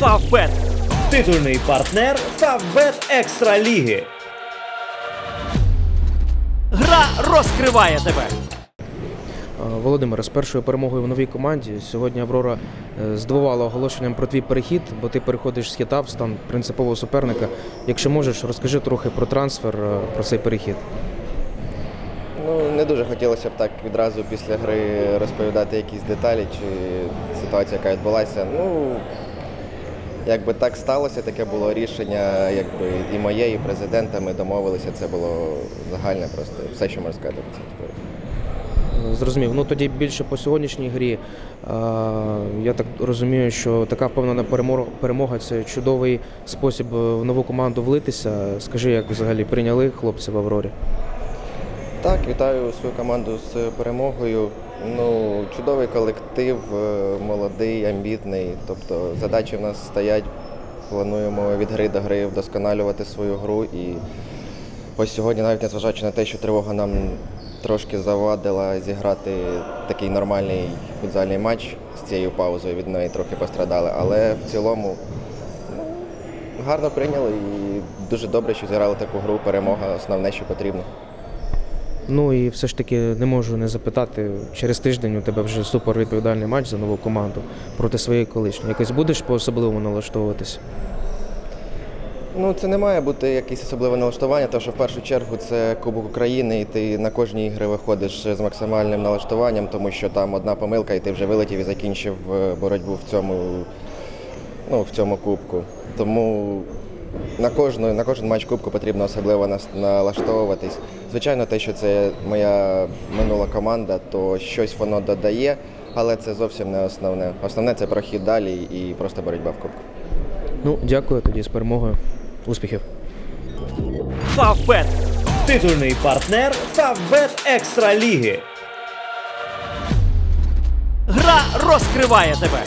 Фавбет. Титульний партнер Фавбет Екстра Ліги. Гра розкриває тебе. Володимире, з першою перемогою в новій команді сьогодні Аврора е, здивувала оголошенням про твій перехід, бо ти переходиш з хіта в стан принципового суперника. Якщо можеш, розкажи трохи про трансфер, е, про цей перехід. Ну, не дуже хотілося б так відразу після гри розповідати якісь деталі чи ситуація, яка відбулася. Ну, якби так сталося, таке було рішення, якби і моє, і президента. Ми домовилися, це було загальне просто все, що можна сказати. Е, Зрозумів. Ну тоді більше по сьогоднішній грі. Я так розумію, що така впевнена перемога це чудовий спосіб е, в нову команду влитися. Скажи, як взагалі прийняли хлопці в Аврорі? Так, вітаю свою команду з перемогою. Ну, чудовий колектив, е, молодий, амбітний. Тобто задачі в нас стоять. Плануємо від гри до гри вдосконалювати свою гру. І ось сьогодні, навіть незважаючи на те, що тривога нам трошки завадила зіграти такий нормальний футзальний матч з цією паузою, від неї трохи пострадали. Але в цілому ну, гарно прийняли і дуже добре, що зіграли таку гру. Перемога основне, що потрібно. Ну і все ж таки не можу не запитати. Через тиждень у тебе вже супер відповідальний матч за нову команду проти своєї колишньої. Якось будеш по-особливому налаштовуватися? Ну, це не має бути якесь особливе налаштування, тому що в першу чергу це Кубок України, і ти на кожній ігри виходиш з максимальним налаштуванням, тому що там одна помилка, і ти вже вилетів і закінчив е, боротьбу в цьому, ну, в цьому кубку. Тому на, кожну, на кожен матч кубку потрібно особливо нас- налаштовуватись. Звичайно, те, що це моя минула команда, то щось воно додає, але це зовсім не основне. Основне це прохід далі і просто боротьба в кубку. Ну, дякую тоді з перемогою. Успіхів! Фавбет. Титульний партнер Фавбет Екстра Ліги. Гра розкриває тебе.